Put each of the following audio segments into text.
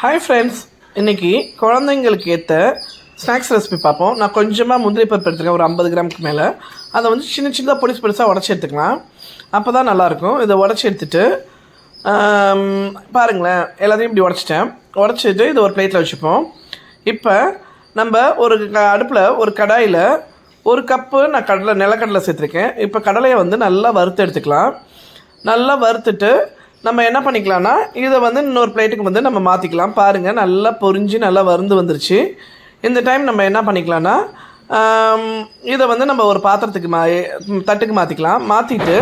Hi friends இன்னைக்கு குழந்தைங்களுக்கு ஏற்ற ஸ்நாக்ஸ் ரெசிபி பார்ப்போம். நான் கொஞ்சமாக முந்திரி பருப்பு எடுத்துருக்கேன் ஒரு ஐம்பது கிராமுக்கு மேலே. அதை வந்து சின்ன சின்னதாக பொடிசு பொடிசாக உடச்சி எடுத்துக்கலாம். அப்போ தான் நல்லாயிருக்கும் இதை உடச்சி எடுத்துட்டு பாருங்களேன். எல்லாத்தையும் இப்படி உடச்சிட்டேன். உடச்சிட்டு இதை ஒரு பிளேட்டில் வச்சுப்போம். இப்போ நம்ம ஒரு அடுப்பில் ஒரு கடாயில் ஒரு கப்பு நான் கடலை நிலக்கடலை சேர்த்துருக்கேன். இப்போ கடலையை வந்து நல்லா வறுத்து எடுத்துக்கலாம். நல்லா வறுத்துட்டு நம்ம என்ன பண்ணிக்கலாம்னா இதை வந்து இன்னொரு பிளேட்டுக்கு வந்து நம்ம மாற்றிக்கலாம் பாருங்கள் நல்லா பொரிஞ்சு நல்லா வறுந்து வந்துருச்சு. இந்த டைம் நம்ம என்ன பண்ணிக்கலாம்னா இதை வந்து நம்ம ஒரு பாத்திரத்துக்கு மா தட்டுக்கு மாற்றிக்கலாம் மாற்றிட்டு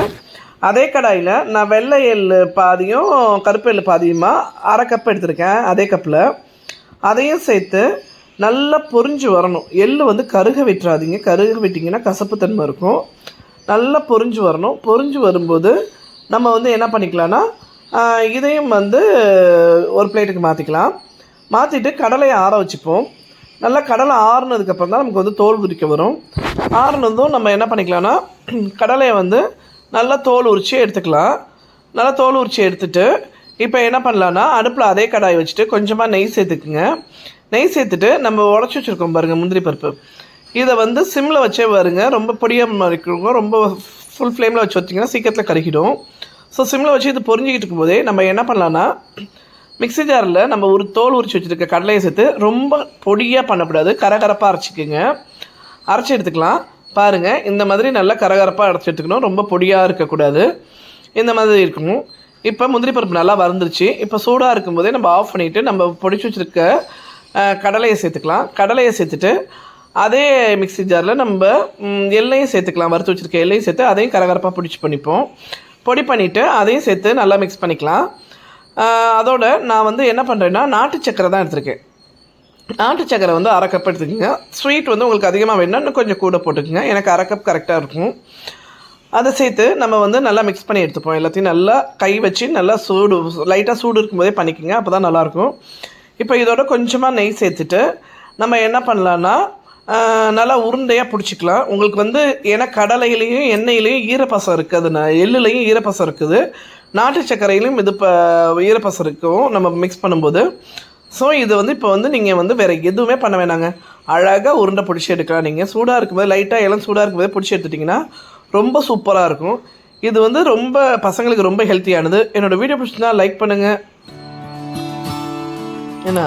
அதே கடாயில் நான் வெள்ளை எள்ளு பாதியும் கருப்பு எள்ளு பாதியுமா அரை கப் எடுத்திருக்கேன் அதே கப்பில் அதையும் சேர்த்து நல்லா பொரிஞ்சு வரணும். எள்ளு வந்து கருக விட்டுறாதீங்க. கருக விட்டிங்கன்னா கசப்புத்தன்மை இருக்கும். நல்லா பொரிஞ்சு வரணும். பொரிஞ்சு வரும்போது நம்ம வந்து என்ன பண்ணிக்கலாம்னா இதையும் வந்து ஒரு பிளேட்டுக்கு மாற்றிக்கலாம் மாற்றிட்டு கடலையை ஆற வச்சுப்போம். நல்லா கடலை ஆறுனதுக்கப்புறம் தான் நமக்கு வந்து தோல் உரிக்க வரும். ஆறுனதும் நம்ம என்ன பண்ணிக்கலாம்னா கடலையை வந்து நல்லா தோல் உரித்து எடுத்துக்கலாம். நல்லா தோல் உரித்து எடுத்துட்டு இப்போ என்ன பண்ணலான்னா அடுப்பில் அதே கடாய் வச்சுட்டு கொஞ்சமாக நெய் சேர்த்துக்குங்க. நெய் சேர்த்துட்டு நம்ம உடச்சி வச்சுருக்கோம் பாருங்கள் முந்திரி பருப்பு. இதை வந்து சிம்மில் வச்சே வருங்க ரொம்ப பொடியாக மறைக்கிறவங்க ரொம்ப ஃபுல் ஃப்ளேமில் வச்சு வச்சிங்கன்னா சீக்கிரத்தில் கருகிடும். ஸோ சிம்மில் வச்சு இது பொரிஞ்சிக்கிட்டு இருக்கும்போதே நம்ம என்ன பண்ணலான்னா மிக்ஸி ஜாரில் நம்ம ஒரு தோல் உரிச்சு வச்சுருக்க கடலையை சேர்த்து ரொம்ப பொடியாக பண்ணக்கூடாது கரகரப்பாக அரைச்சிக்கோங்க. அரைச்சி எடுத்துக்கலாம். பாருங்கள் இந்த மாதிரி நல்லா கரகரப்பாக அரைச்சி எடுத்துக்கணும். ரொம்ப பொடியாக இருக்கக்கூடாது. இந்த மாதிரி இருக்கணும். இப்போ முந்திரி பருப்பு நல்லா வறந்துருச்சு. இப்போ சூடாக இருக்கும்போதே நம்ம ஆஃப் பண்ணிவிட்டு நம்ம பொடிச்சு வச்சுருக்க கடலையை சேர்த்துக்கலாம். கடலையை சேர்த்துட்டு அதே மிக்ஸி ஜாரில் நம்ம எல்லையும் சேர்த்துக்கலாம். வறுத்து வச்சுருக்க எல்லையும் சேர்த்து அதையும் கரகரப்பாக பிடிச்சி பண்ணிப்போம். பொடி பண்ணிவிட்டு அதையும் சேர்த்து நல்லா மிக்ஸ் பண்ணிக்கலாம். அதோட நான் வந்து என்ன பண்ணுறேன்னா நாட்டு சக்கரை தான் எடுத்திருக்கேன். நாட்டு சக்கரை வந்து அரை கப் எடுத்துக்கோங்க. ஸ்வீட் வந்து உங்களுக்கு அதிகமாக வேணும்னா இன்னும் கொஞ்சம் கூட போட்டுக்கோங்க. எனக்கு அரை கப் கரெக்டாக இருக்கும். அதை சேர்த்து நம்ம வந்து நல்லா மிக்ஸ் பண்ணி எடுத்துப்போம். எல்லாத்தையும் நல்லா கை வச்சு நல்லா சூடு லைட்டாக சூடு இருக்கும்போதே பண்ணிக்கோங்க. அப்போ தான் நல்லாயிருக்கும் இப்போ இதோட கொஞ்சமாக நெய் சேர்த்துட்டு நம்ம என்ன பண்ணலான்னா நல்லா உருண்டையாக பிடிச்சிக்கலாம். உங்களுக்கு வந்து ஏன்னா கடலையிலையும் எண்ணெயிலையும் ஈரப்பசம் இருக்குது. நான் எள்ளுலையும் ஈரப்பசம் இருக்குது. நாட்டு சர்க்கரையிலையும் இது இப்போ ஈரப்பசம் இருக்கும். நம்ம மிக்ஸ் பண்ணும்போது. ஸோ இது வந்து இப்போ வந்து நீங்கள் வந்து வேறு எதுவுமே பண்ண வேணாங்க. அழகாக உருண்டை பிடிச்சி எடுக்கலாம் நீங்கள் சூடாக இருக்கும்போது லைட்டாக இளம் சூடாக இருக்கும்போது பிடிச்சி எடுத்துட்டிங்கன்னா ரொம்ப சூப்பராக இருக்கும். இது வந்து ரொம்ப பசங்களுக்கு ரொம்ப ஹெல்த்தியானது என்னோடய வீடியோ பிடிச்சிருந்தா லைக் பண்ணுங்கள் என்ன?